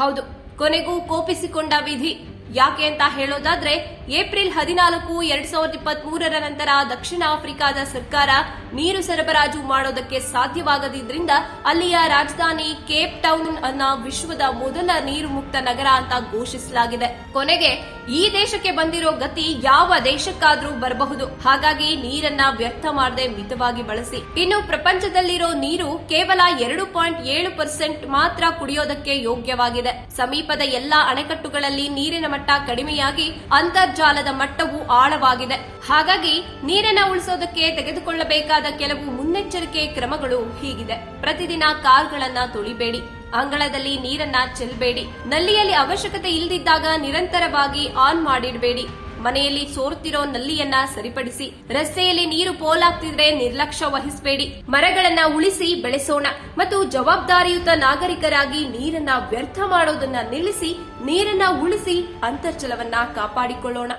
ಹೌದು ಕೊನೆಗೂ ಕೋಪಿಸಿಕೊಂಡ ವಿಧಿ. ಯಾಕೆ ಅಂತ ಹೇಳೋದಾದ್ರೆ ಏಪ್ರಿಲ್ ಹದಿನಾಲ್ಕು, ಎರಡ್ ಸಾವಿರದ ಇಪ್ಪತ್ತ್ ಮೂರರ ನಂತರ ದಕ್ಷಿಣ ಆಫ್ರಿಕಾದ ಸರ್ಕಾರ ನೀರು ಸರಬರಾಜು ಮಾಡೋದಕ್ಕೆ ಸಾಧ್ಯವಾಗದಿದ್ರಿಂದ ಅಲ್ಲಿಯ ರಾಜಧಾನಿ ಕೇಪ್ ಟೌನ್ ಅನ್ನ ವಿಶ್ವದ ಮೊದಲ ನೀರು ಮುಕ್ತ ನಗರ ಅಂತ ಘೋಷಿಸಲಾಗಿದೆ. ಕೊನೆಗೆ, ಈ ದೇಶಕ್ಕೆ ಬಂದಿರೋ ಗತಿ ಯಾವ ದೇಶಕ್ಕಾದ್ರೂ ಬರಬಹುದು. ಹಾಗಾಗಿ ನೀರನ್ನ ವ್ಯರ್ಥ ಮಾಡದೆ ಮಿತವಾಗಿ ಬಳಸಿ. ಇನ್ನು ಪ್ರಪಂಚದಲ್ಲಿರೋ ನೀರು ಕೇವಲ ಎರಡು ಪಾಯಿಂಟ್ ಏಳು ಪರ್ಸೆಂಟ್ ಮಾತ್ರ ಕುಡಿಯೋದಕ್ಕೆ ಯೋಗ್ಯವಾಗಿದೆ. ಸಮೀಪದ ಎಲ್ಲಾ ಅಣೆಕಟ್ಟುಗಳಲ್ಲಿ ನೀರಿನ ಮಟ್ಟ ಕಡಿಮೆಯಾಗಿ ಅಂತರ್ಜಾಲದ ಮಟ್ಟವು ಆಳವಾಗಿದೆ. ಹಾಗಾಗಿ ನೀರನ್ನ ಉಳಿಸೋದಕ್ಕೆ ತೆಗೆದುಕೊಳ್ಳಬೇಕಾದ ಕೆಲವು ಮುನ್ನೆಚ್ಚರಿಕೆ ಕ್ರಮಗಳು ಹೀಗಿದೆ. ಪ್ರತಿದಿನ ಕಾರ್ಗಳನ್ನ ತುಳಿಬೇಡಿ. ಅಂಗಳದಲ್ಲಿ ನೀರನ್ನ ಚೆಲ್ಲಬೇಡಿ ನಲ್ಲಿಯಲ್ಲಿ ಅವಶ್ಯಕತೆ ಇಲ್ಲದಿದ್ದಾಗ ನಿರಂತರವಾಗಿ ಆನ್ ಮಾಡಿಡಬೇಡಿ. ಮನೆಯಲ್ಲಿ ಸೋರುತ್ತಿರೋ ನಲ್ಲಿಯನ್ನ ಸರಿಪಡಿಸಿ, ರಸ್ತೆಯಲ್ಲಿ ನೀರು ಪೋಲಾಗ್ತಿದ್ರೆ ನಿರ್ಲಕ್ಷ್ಯ ವಹಿಸಬೇಡಿ. ಮರಗಳನ್ನ ಉಳಿಸಿ ಬೆಳೆಸೋಣ ಮತ್ತು ಜವಾಬ್ದಾರಿಯುತ ನಾಗರಿಕರಾಗಿ ನೀರನ್ನ ವ್ಯರ್ಥ ಮಾಡೋದನ್ನ ನಿಲ್ಲಿಸಿ, ನೀರನ್ನ ಉಳಿಸಿ ಅಂತರ್ಜಲವನ್ನ ಕಾಪಾಡಿಕೊಳ್ಳೋಣ.